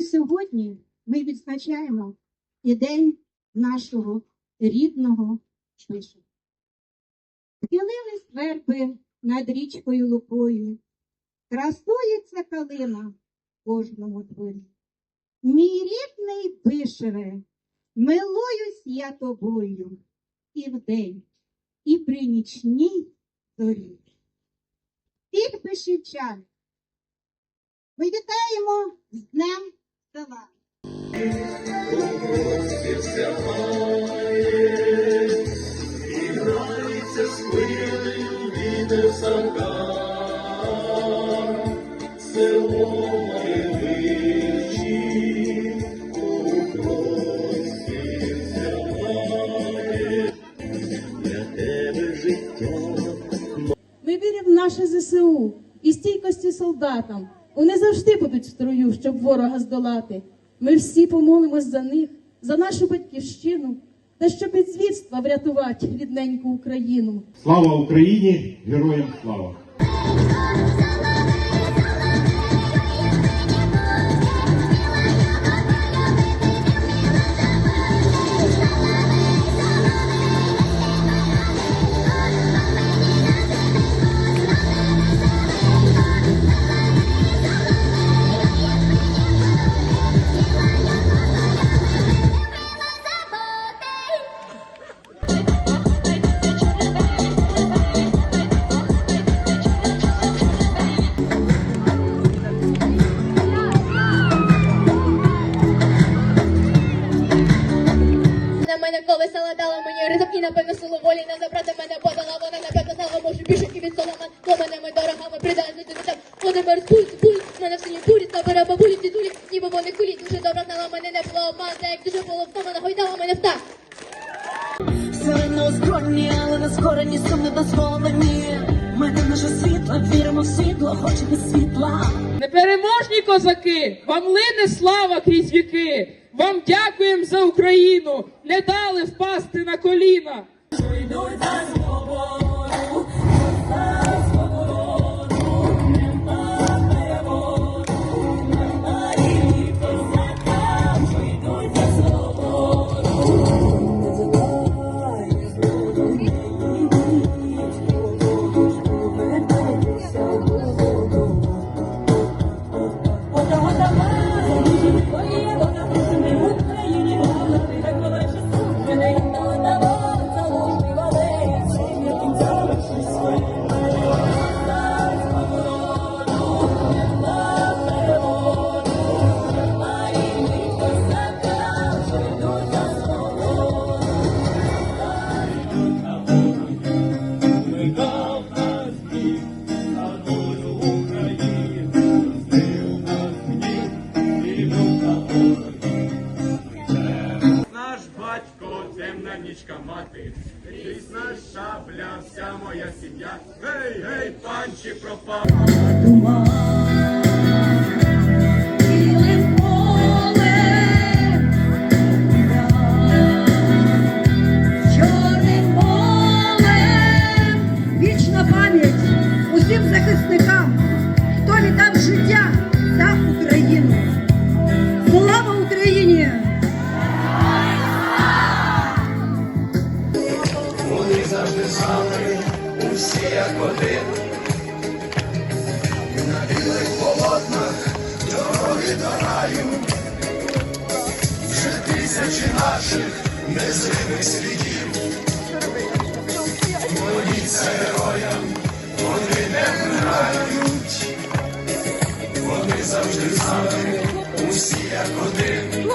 Сьогодні ми відзначаємо і день нашого рідного Чишу. Схилились верби над річкою Лукою, красується калина кожному дворі. Мій рідний вишиве, милуюсь я тобою і вдень, і при нічній зорі. Всіх вишивчан ми вітаємо з Днем життя. Ми віримо в наше ЗСУ і стійкості солдатам. Вони завжди будуть в строю, щоб ворога здолати. Ми всі помолимось за них, за нашу батьківщину, та щоб від звірства врятувати рідненьку Україну. Слава Україні! Героям слава! Мене колесала дала мені ризик і напевно силу волі не забрати мене подала. Вона напевно знала, може більше і від соломан. Доменами дорогами придали до там. Вони мерзбують, буль, мене в сині бурі, та бере бабулі дідулі, ніби вони кулі. Дуже добре знала мене, не було обмазна, як дуже було втомана, гойдала мене в так. Сили не озброєні, але не скорені, сумне дозволені. Ми наше світло, віримо в світло, хочемо світла. Непереможні козаки, вам лине слава крізь віки. Вам дякуємо за Україну, не дали впасти на коліна. Темна нічка мати, різна шабля, вся моя сім'я. Гей, гей, панчі пропав. Усі як один. На білих полотнах дороги до раю. Вже тисячі наших незримих слідів. Моліться героям, вони не вмирають. Вони завжди знали, усі як один.